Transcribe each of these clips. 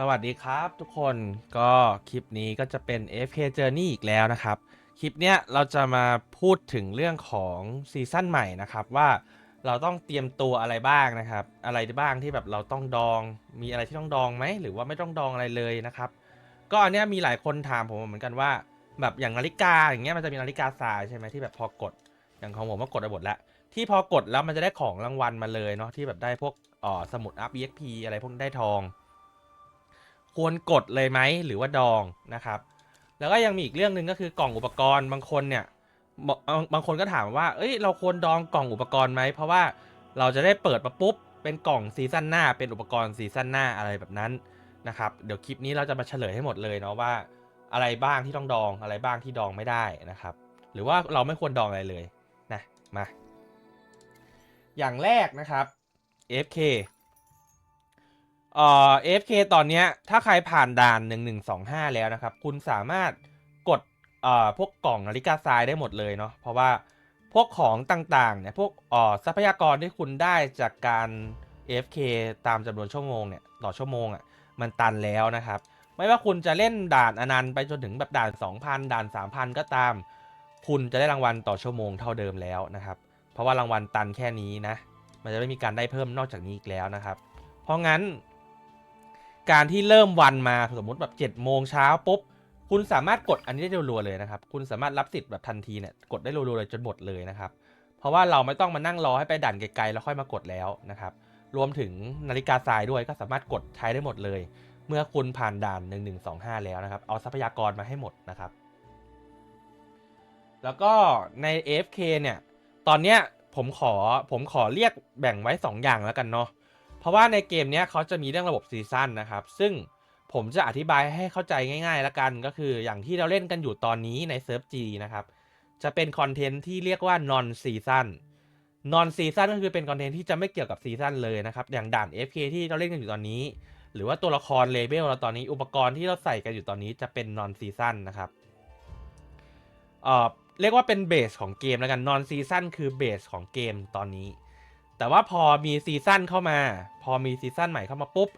สวัสดีครับทุกคนก็คลิปนี้ก็จะเป็น FK Journey อีกแล้วนะครับ คลิปเนี้ยเราจะมาพูดถึงเรื่องของซีซั่นใหม่นะครับว่าเราต้องเตรียมตัวอะไรบ้างนะครับ อะไรบ้างที่แบบเราต้องดองมีอะไรที่ต้องดองไหมหรือว่าไม่ต้องดองอะไรเลยนะครับ ก็อันเนี้ยมีหลายคนถามผมเหมือนกันว่า แบบอย่างนาฬิกาอย่างเงี้ยมันจะมีนาฬิกาทรายใช่ไหมที่แบบพอกด อย่างของผมก็กดไปหมดแล้วที่พอกดแล้วมันจะได้ของรางวัลมาเลยเนาะที่แบบได้พวกอ๋อสมุดอัพ EXP อะไรพวกนี้ได้ทอง ควรกดเลยไหมหรือว่าดองนะครับ แล้วก็ยังมีอีกเรื่องหนึ่งก็คือกล่องอุปกรณ์บางคนเนี่ยบางคนก็ถามว่าเอ้ยเราควรดองกล่องอุปกรณ์ไหมเพราะว่าเราจะได้เปิดมาปุ๊บเป็นกล่องซีซั่นหน้า เป็นอุปกรณ์ซีซั่นหน้าอะไรแบบนั้นนะครับเดี๋ยวคลิปนี้เราจะมาเฉลยให้หมดเลยเนาะว่าอะไรบ้างที่ต้องดองอะไรบ้างที่ดองไม่ได้นะครับ หรือว่าเราไม่ควรดองอะไรเลยนะมาอย่างแรกนะครับ FK เอ่อ AFK ตอนเนี้ยถ้าใครผ่านด่าน 1125 แล้วนะครับ คุณสามารถกดเอ่อพวกกล่องนาฬิกาทรายได้หมดเลยเนาะเพราะว่าพวกของต่างๆเนี่ยพวกเอ่อทรัพยากรที่คุณได้จากการ AFK ตามจำนวนชั่วโมงเนี่ยต่อชั่วโมงอะ่ะมันตันแล้วนะครับ ไม่ว่าคุณจะเล่นด่านอนันต์ไปจนถึงแบบด่าน 2,000 ด่าน 3,000 ก็ตาม คุณจะได้รางวัลต่อชั่วโมงเท่าเดิมแล้วนะครับ เพราะว่ารางวัลตันแค่นี้นะ มันจะไม่มีการได้เพิ่มนอกจากนี้อีกแล้วนะครับ เพราะงั้น การที่เริ่มวันมาสมมติแบบ7จ็ดโมงเช้าปุ๊บคุณสามารถกดอันนี้ได้รัวๆเลยนะครับ คุณสามารถรับสิทธิ์แบบทันทีเนี่ยกดได้รัวๆเลยจนหมดเลยนะครับ เพราะว่าเราไม่ต้องมานั่งรอให้ไปด่านไกลๆแล้วค่อยมากดแล้วนะครับ รวมถึงนาฬิกาทรายด้วยก็สามารถกดใช้ได้หมดเลย เมื่อคุณผ่านด่าน 1125 แล้วนะครับ เอาทรัพยากรมาให้หมดนะครับ แล้วก็ใน AFK เนี่ย ตอนเนี้ยผมขอผมขอเรียกแบ่งไว้ 2 อย่างแล้วกันเนาะ ราะว่าในเกมเนี้ยเขาจะมีเรื่องระบบซีซั่นนะครับ ซึ่งผมจะอธิบายให้เข้าใจง่ายๆแล้วกัน ก็คืออย่างที่เราเล่นกันอยู่ตอนนี้ในเซิร์ฟ G นะครับ จะเป็นคอนเทนต์ที่เรียกว่า non season non season ก็คือเป็นคอนเทนต์ที่จะไม่เกี่ยวกับซีซั่นเลยนะครับ อย่างด่าน FK ที่เราเล่นกันอยู่ตอนนี้ หรือว่าตัวละครเลเบลเราตอนนี้อุปกรณ์ที่เราใส่กันอยู่ตอนนี้จะเป็น non season นะครับเอ่อเรียกว่าเป็นเบสของเกมแล้วกัน non season คือเบสของเกมตอนนี้ แต่ว่าพอมีซีซั่นเข้ามา พอมีซีซั่นใหม่เข้ามาปุ๊บ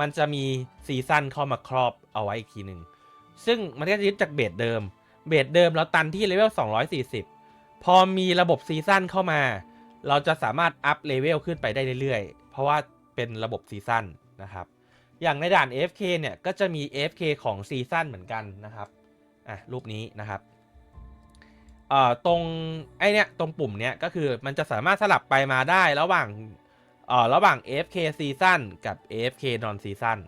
มันจะมีซีซั่นเข้ามาครอบเอาไว้อีกทีหนึ่งซึ่งมันก็จะยึดจากเบสเดิม เบสเดิมเราตันที่เลเวล 240 พอมีระบบซีซั่นเข้ามา เราจะสามารถอัพเลเวลขึ้นไปได้เรื่อยๆ เพราะว่าเป็นระบบซีซั่นนะครับ อย่างในด่าน AFK เนี่ยก็จะมี AFK ของซีซั่นเหมือนกันนะครับ อะรูปนี้นะครับ เอ่อตรงไอเนี้ยตรงปุ่มเนี้ยก็คือมันจะสามารถสลับไปมาได้ระหว่างเอ่อระหว่าง AFK Season กับ AFK Non Season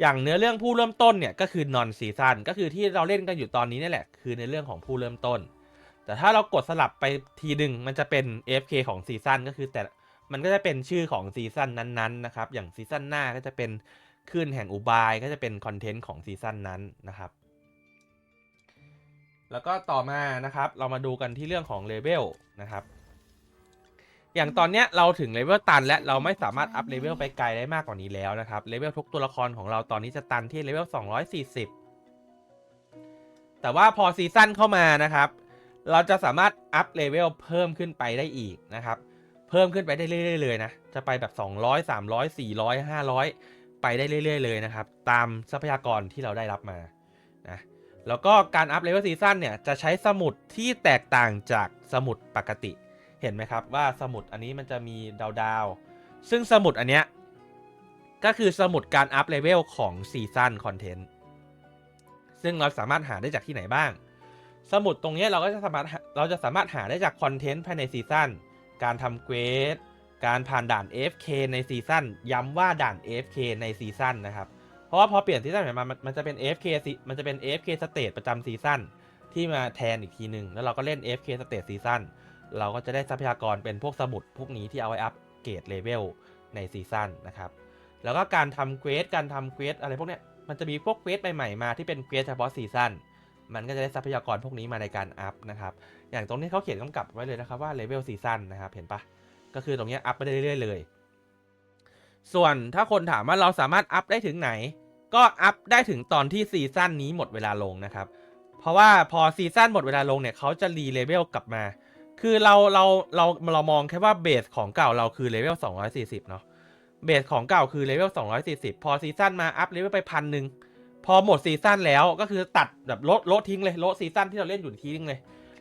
อย่างเนื้อเรื่องผู้เริ่มต้นเนี่ยก็คือ Non Season ก็คือที่เราเล่นกันอยู่ตอนนี้นี่แหละ คือในเรื่องของผู้เริ่มต้น แต่ถ้าเรากดสลับไปทีหนึ่งมันจะเป็น AFK ของซีซั่นก็คือแต่มันก็จะเป็นชื่อของซีซั่นนั้นๆนะครับอย่างซีซั่นหน้าก็จะเป็นคลื่นแห่งอุบายก็จะเป็นคอนเทนต์ของซีซั่นนั้นนะครับ แล้วก็ต่อมานะครับเรามาดูกันที่เรื่องของเลเวลนะครับ อย่างตอนเนี้ยเราถึงเลเวลตัน และเราไม่สามารถอัพเลเวลไปไกลได้มากกว่านี้แล้วนะครับเลเวลทุกตัวละครของเราตอนนี้จะตันที่เลเวล240 แต่ว่าพอซีซั่นเข้ามานะครับ เราจะสามารถอัพเลเวลเพิ่มขึ้นไปได้อีกนะครับ เพิ่มขึ้นไปได้เรื่อยๆเลยนะจะไปแบบ 200 300 400 500 ไปได้เรื่อย ๆ เลยนะครับ ตามทรัพยากรที่เราได้รับมานะ แล้วก็การอัพเลเวลซีซั่นเนี่ยจะใช้สมุดที่แตกต่างจากสมุดปกติ เห็นไหมครับว่าสมุดอันนี้มันจะมีดาวๆซึ่งสมุดอันเนี้ยก็คือสมุดการอัพเลเวลของซีซั่นคอนเทนต์ซึ่งเราสามารถหาได้จากที่ไหนบ้าง สมุดตรงเนี้ยเราก็จะสามารถเราจะสามารถหาได้จากคอนเทนต์ภายในซีซั่นการทำเควสการผ่านด่าน AFK ในซีซั่นย้ำว่าด่าน AFK ในซีซั่นนะครับ ราะว่าพอเปลี่ยนซีซั่นใหม่มามันมันจะเป็น AFK ซีมันจะเป็น AFK State ประจำซีซั่นที่มาแทนอีกทีหนึ่งแล้วเราก็เล่น AFK State ซีซั่นเราก็จะได้ทรัพยากรเป็นพวกสมุดพวกนี้ที่เอาไว้อัพเกรดเลเวลในซีซั่นนะครับ แล้วก็การทำเควสการทำเควสอะไรพวกเนี้ยมันจะมีพวกเควสใหม่ๆมาที่เป็นเควสเฉพาะซีซั่นมันก็จะได้ทรัพยากรพวกนี้มาในการอัพนะครับ อย่างตรงนี้เขาเขียนกำกับไว้เลยนะครับว่าเลเวลซีซั่นนะครับ เห็นปะก็คือตรงเนี้ยอัพไปเรื่อยๆเลย ส่วนถ้าคนถามว่าเราสามารถอัพได้ถึงไหน ก็อัพได้ถึงตอนที่ซีซั่นนี้หมดเวลาลงนะครับ เพราะว่าพอซีซั่นหมดเวลาลงเนี่ยเขาจะรีเลเวลกลับมา คือเราเราเราเรามองแค่ว่าเบสของเก่าเราคือเลเวล240 เนาะ เบสของเก่าคือเลเวล240 พอซีซั่นมาอัพเลเวลไปพันหนึ่งพอหมดซีซั่นแล้วก็คือตัดแบบลดลดทิ้งเลยลดซีซั่นที่เราเล่นอยู่ทิ้งเลย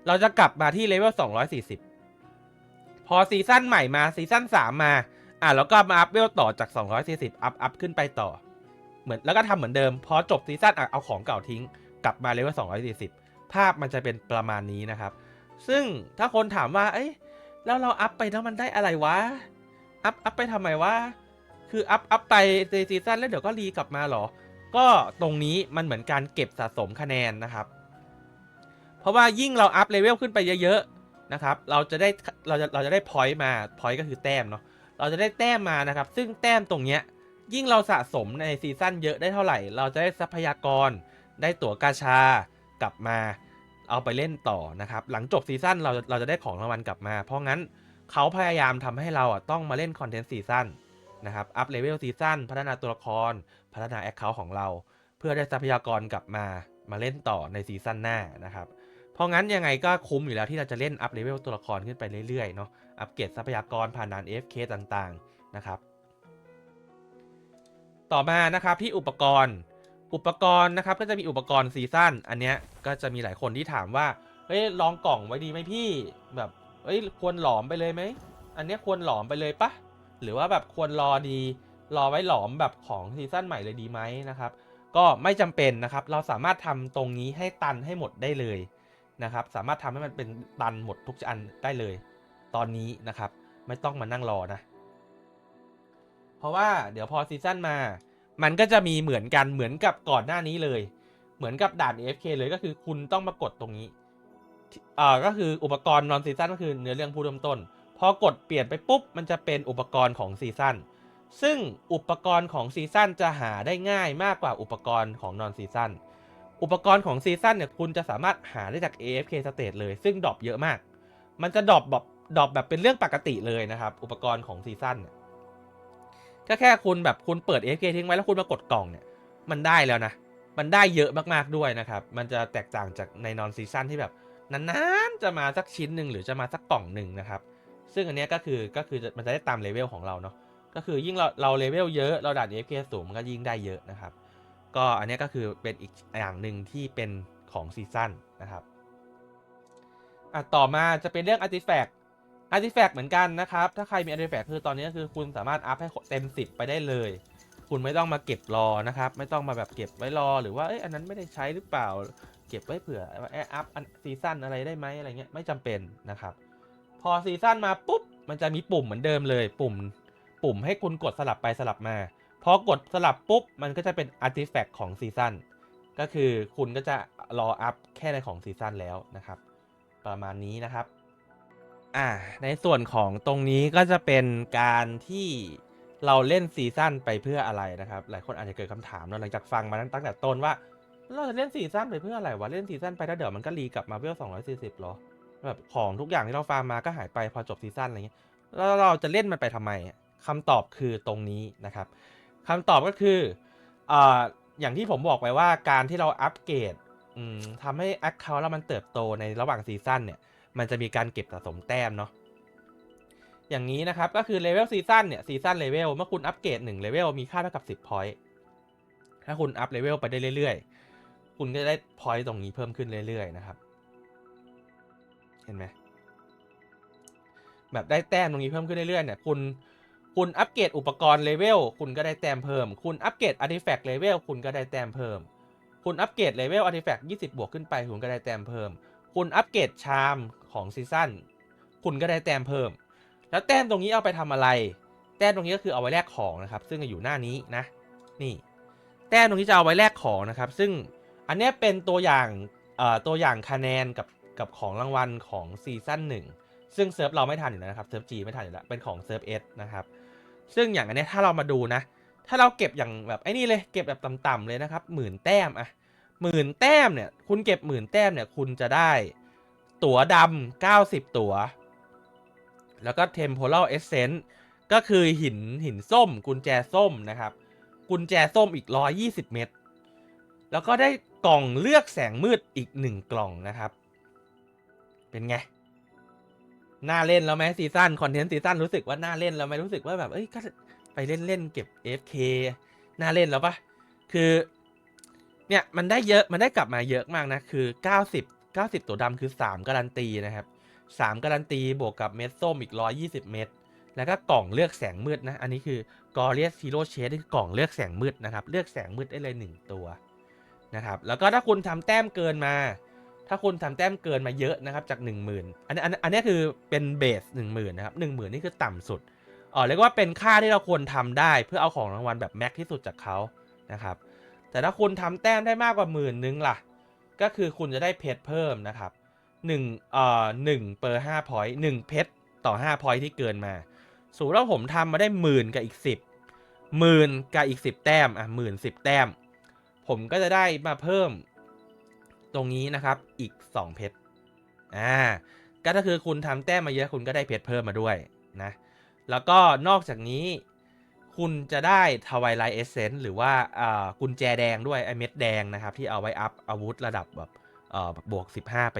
เราจะกลับมาที่เลเวล240 พอซีซั่นใหม่มาซีซั่น3มา อะแล้วก็มาอัพเวลต่อจาก 240 อัพอัพขึ้นไปต่อ เหมือนแล้วก็ทำเหมือนเดิมพอจบซีซั่นอะเอาของเก่าทิ้ง กลับมาเลเวล240 ภาพมันจะเป็นประมาณนี้นะครับ ซึ่งถ้าคนถามว่าเอ้ยแล้วเราอัพไปแล้วมันได้อะไรวะ อัพอัพไปทำไมวะ คืออัพอัพไปในซีซั่นแล้วเดี๋ยวก็รีกลับมาเหรอ ก็ตรงนี้มันเหมือนการเก็บสะสมคะแนนนะครับ เพราะว่ายิ่งเราอัพเลเวลขึ้นไปเยอะๆนะครับ เราจะได้เราจะเราจะได้พอยต์มาพอยต์ก็คือแต้มเนาะ เราจะได้แต้มมานะครับ ซึ่งแต้มตรงเนี้ย ยิ่งเราสะสมในซีซั่นเยอะได้เท่าไหร่ เราจะได้ทรัพยากร ได้ตั๋วกาชากลับมา เอาไปเล่นต่อนะครับ หลังจบซีซั่นเราเราจะได้ของรางวัลกลับมา เพราะงั้นเขาพยายามทำให้เราอะต้องมาเล่นคอนเทนต์ซีซั่นนะครับ อัพเลเวลซีซั่นพัฒนาตัวละคร พัฒนาแอคเคาท์ของเรา เพื่อได้ทรัพยากรกลับมามาเล่นต่อในซีซั่นหน้านะครับเพราะงั้นยังไงก็คุ้มอยู่แล้วที่เราจะเล่นอัพเลเวลตัวละครขึ้นไปเรื่อยๆเนาะ อัปเกรดทรัพยากรผ่านด่าน FK ต่างๆนะครับ ต่อมานะครับที่อุปกรณ์ อุปกรณ์นะครับก็จะมีอุปกรณ์ซีซั่นอันเนี้ยก็จะมีหลายคนที่ถามว่าเฮ้ยลองกล่องไว้ดีไหมพี่แบบเฮ้ยควรหลอมไปเลยไหมอันเนี้ยควรหลอมไปเลยปะหรือว่าแบบควรรอดีรอไว้หลอมแบบของซีซั่นใหม่เลยดีไหมนะครับก็ไม่จำเป็นนะครับ เราสามารถทำตรงนี้ให้ตันให้หมดได้เลยนะครับ สามารถทำให้มันเป็นตันหมดทุกอันได้เลย ตอนนี้นะครับ ไม่ต้องมานั่งรอนะ ราะว่าเดี๋ยวพอซีซั่นมา มันก็จะมีเหมือนกันเหมือนกับก่อนหน้านี้เลย เหมือนกับด่าน AFK เลยก็คือคุณต้องมากดตรงนี้อ่าก็คืออุปกรณ์นอนซีซั่นก็คือเนื้อเรื่องผู้เริ่มต้น พอกดเปลี่ยนไปปุ๊บ มันจะเป็นอุปกรณ์ของซีซั่นซึ่งอุปกรณ์ของซีซั่นจะหาได้ง่ายมากกว่าอุปกรณ์ของนอนซีซั่นอุปกรณ์ของซีซั่นเนี่ยคุณจะสามารถหาได้จาก AFK State เลย ซึ่งดรอปเยอะมาก มันจะดรอปแบบดรอปแบบเป็นเรื่องปกติเลยนะครับ อุปกรณ์ของซีซั่นเนี่ย ก็แค่คุณแบบคุณเปิด AFK ทิ้งไว้แล้วคุณมากดกล่องเนี่ย มันได้แล้วนะ มันได้เยอะมากๆด้วยนะครับ มันจะแตกต่างจากในนอนซีซั่นที่แบบนานๆจะมาสักชิ้นหนึ่งหรือจะมาสักกล่องหนึ่งนะครับ ซึ่งอันนี้ก็คือก็คือมันจะได้ตามเลเวลของเราเนาะ ก็คือยิ่งเราเราเลเวลเยอะเราด่าน AFK สูงมันก็ยิ่งได้เยอะนะครับ ก็อันนี้ก็คือเป็นอีกอย่างหนึ่งที่เป็นของซีซั่นนะครับอะต่อมาจะเป็นเรื่องอิสติแฟก Artifact Artifact เหมือนกันนะครับ ถ้าใครมี Artifact คือตอนนี้คือคุณสามารถอัพให้เต็ม 10 ไปได้เลย คุณไม่ต้องมาเก็บรอนะครับ ไม่ต้องมาแบบเก็บไว้รอหรือว่าเอ้ยอันนั้นไม่ได้ใช้หรือเปล่า เก็บไว้เผื่อแออัพซีซั่นอะไรได้ไหมอะไรเงี้ยไม่จำเป็นนะครับ พอซีซั่นมาปุ๊บมันจะมีปุ่มเหมือนเดิมเลย ปุ่ม ปุ่มให้คุณกดสลับไปสลับมาพอกดสลับปุ๊บมันก็จะเป็น Artifact ของซีซั่นก็คือคุณก็จะรออัพแค่ในของซีซั่นแล้วนะครับ ประมาณนี้นะครับ อ่า ในส่วนของตรงนี้ก็จะเป็นการที่เราเล่นซีซั่นไปเพื่ออะไรนะครับ หลายคนอาจจะเกิดคำถามเนอะหลังจากฟังมาตั้งแต่ต้นว่า เราจะเล่นซีซั่นไปเพื่ออะไรวะ เล่นซีซั่นไปแล้วเดี๋ยวมันก็รีกลับมาเวล240หรอ แบบของทุกอย่างที่เราฟาร์มมาก็หายไปพอจบซีซั่นอะไรเงี้ย แล้วเราจะเล่นมันไปทำไมคำตอบคือตรงนี้นะครับคำตอบก็คืออ่าอย่างที่ผมบอกไปว่าการที่เราอัปเกรดอืมทำให้ Account เรามันเติบโตในระหว่างซีซั่นเนี่ย มันจะมีการเก็บสะสมแต้มเนาะอย่างนี้นะครับ ก็คือเลเวลซีซั่นเนี่ยซีซั่นเลเวลเมื่อคุณอัปเกรด1เลเวลมีค่าเท่ากับ 10พอยต์ถ้าคุณอัพเลเวลไปได้เรื่อยๆ คุณก็จะได้พอยต์ตรงนี้เพิ่มขึ้นเรื่อยๆ นะครับ เห็นไหมแบบได้แต้มตรงนี้เพิ่มขึ้นเรื่อยๆ เนี่ย คุณคุณอัปเกรดอุปกรณ์เลเวลคุณก็ได้แต้มเพิ่ม คุณอัปเกรดอาร์ติแฟกต์เลเวลคุณก็ได้แต้มเพิ่ม คุณอัปเกรดเลเวลอาร์ติแฟกต์20 บวกขึ้นไปคุณก็ได้แต้มเพิ่ม คุณอัปเกรดชามของซีซั่นคุณก็ได้แต้มเพิ่ม แล้วแต้มตรงนี้เอาไปทำอะไร แต้มตรงนี้ก็คือเอาไว้แลกของนะครับ ซึ่งอยู่หน้านี้นะ นี่ แต้มตรงนี้จะเอาไว้แลกของนะครับ ซึ่งอันนี้เป็นตัวอย่างตัวอย่างคะแนนกับกับของรางวัลของซีซั่นหนึ่งซึ่งเซิร์ฟเราไม่ทันอยู่แล้วนะครับเซิร์ฟจีไม่ทันอยู่แล้วเป็นของเซิร์ฟเอสนะครับซึ่งอย่างอันนี้ถ้าเรามาดูนะ ถ้าเราเก็บอย่างแบบไอ้นี่เลยเก็บแบบต่ำๆเลยนะครับหมื่นแต้มอะ หมื่นแต้มเนี่ย คุณเก็บหมื่นแต้มเนี่ย คุณจะได้ ตั๋วดำเก้าสิบตั๋ว แล้วก็ temporal essence ก็คือหินหินส้ม กุญแจส้มนะครับ กุญแจส้มอีก120เม็ดแล้วก็ได้กล่องเลือกแสงมืดอีก1กล่องนะครับ เป็นไงน่าเล่นแล้วไหมซีซั่นคอนเทนต์ซีซั่นรู้สึกว่าน่าเล่นแล้วไหมรู้สึกว่าแบบเอ้ยก็ไปเล่นเล่นเก็บ FK น่าเล่นแล้วปะคือ เนี่ยมันได้เยอะมันได้กลับมาเยอะมากนะ คือ 90 90 ตัวดำคือ 3 การันตีนะครับ 3 การันตีบวกกับเม็ดส้มอีก 120 เม็ดแล้วก็กล่องเลือกแสงมืดนะ อันนี้คือ g o r i o u s Hero Shade นี่คือกล่องเลือกแสงมืดนะครับ เลือกแสงมืดได้เลย 1 ตัวนะครับ แล้วก็ถ้าคุณทำแต้มเกินมา ถ้าคุณทำแต้มเกินมาเยอะนะครับจาก 10,000 อันนี้อันนี้อันนี้คือเป็นเบส10,000นะครับ10,000นี่คือต่ำสุดอ๋อเรียกว่าเป็นค่าที่เราควรทำได้เพื่อเอาของรางวัลแบบแม็กที่สุดจากเขานะครับ แต่ถ้าคุณทำแต้มได้มากกว่าหมื่นนึงล่ะ ก็คือคุณจะได้เพชรเพิ่มนะครับ1เอ่อ1เปอร์5พอยต์1เพชรต่อ5พอยต์ที่เกินมาสมมติว่าผมทำมาได้หมื่นกับอีก 10หมื่นกับอีก 10 แต้มอะหมื่นสิบแต้ม ผมก็จะได้มาเพิ่มตรงนี้นะครับอีก 2 เพชรอ่าก็ถ้าคือคุณทำแต้มมาเยอะคุณก็ได้เพชรเพิ่มมาด้วยนะแล้วก็นอกจากนี้ คุณจะได้ทวายไลเอเซนหรือว่าอ่ากุญแจแดงด้วยไอเม็ดแดงนะครับ ที่เอาไว้อัพอาวุธระดับแบบเอ่อบวก 15 ไป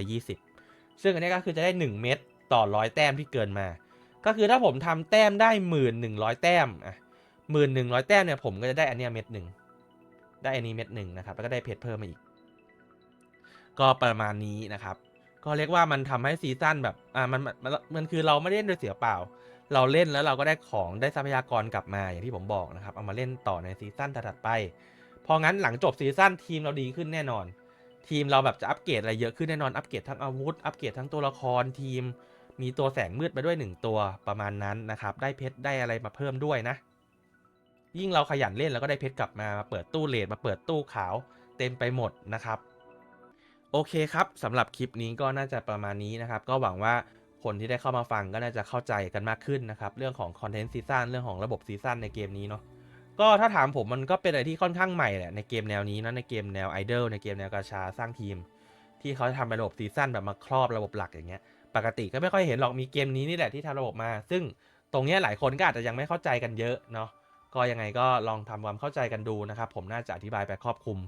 20 ซึ่งอันนี้ก็คือจะได้ 1 เม็ดต่อร้อยแต้มที่เกินมา ก็คือถ้าผมทำแต้มได้หมื่นหนึ่งร้อยแต้มอะหมื่นหนึ่งร้อยแต้มเนี่ยผมก็จะได้อันนี้เม็ดหนึ่งได้อันนี้เม็ดหนึ่งนะครับแล้วก็ได้เพชรเพิ่มมาอีก ก็ประมาณนี้นะครับ ก็เรียกว่ามันทำให้ซีซั่นแบบอ่ามันมันมันคือเราไม่ได้เล่นโดยเสียเปล่า เราเล่นแล้วเราก็ได้ของได้ทรัพยากรกลับมาอย่างที่ผมบอกนะครับ เอามาเล่นต่อในซีซั่นถัดไป พองั้นหลังจบซีซั่นทีมเราดีขึ้นแน่นอน ทีมเราแบบจะอัปเกรดอะไรเยอะขึ้นแน่นอนอัปเกรดทั้งอาวุธอัปเกรดทั้งตัวละครทีม มีตัวแสงมืดมาด้วย 1 ตัวประมาณนั้นนะครับ ได้เพชรได้อะไรมาเพิ่มด้วยนะ ยิ่งเราขยันเล่นแล้วก็ได้เพชรกลับมามาเปิดตู้เลดมาเปิดตู้ขาวเต็มไปหมดนะครับโอเคครับสำหรับคลิปนี้ก็น่าจะประมาณนี้นะครับ ก็หวังว่า คนที่ได้เข้ามาฟังก็น่าจะเข้าใจกันมากขึ้นนะครับ เรื่องของคอนเทนต์ซีซันเรื่องของระบบซีซันในเกมนี้เนาะก็ถ้าถามผมมันก็เป็นอะไรที่ค่อนข้างใหม่แหละในเกมแนวนี้นะในเกมแนวไอดอลในเกมแนวกาชาสร้างทีม ที่เขาทำระบบซีซันแบบมาครอบระบบหลักอย่างเงี้ย ปกติก็ไม่ค่อยเห็นหรอกมีเกมนี้นี่แหละที่ทำระบบมา ซึ่งตรงเนี้ยหลายคนก็อาจจะยังไม่เข้าใจกันเยอะเนาะก็ยังไงก็ลองทำความเข้าใจกันดูนะครับผมน่าจะอธิบายไปครอบคลุม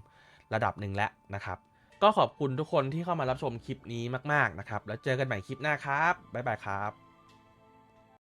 ระดับหนึ่งแล้วนะครับ ก็ขอบคุณทุกคนที่เข้ามารับชมคลิปนี้มาก ๆ นะครับ แล้วเจอกันใหม่คลิปหน้าครับ บ๊ายบายครับ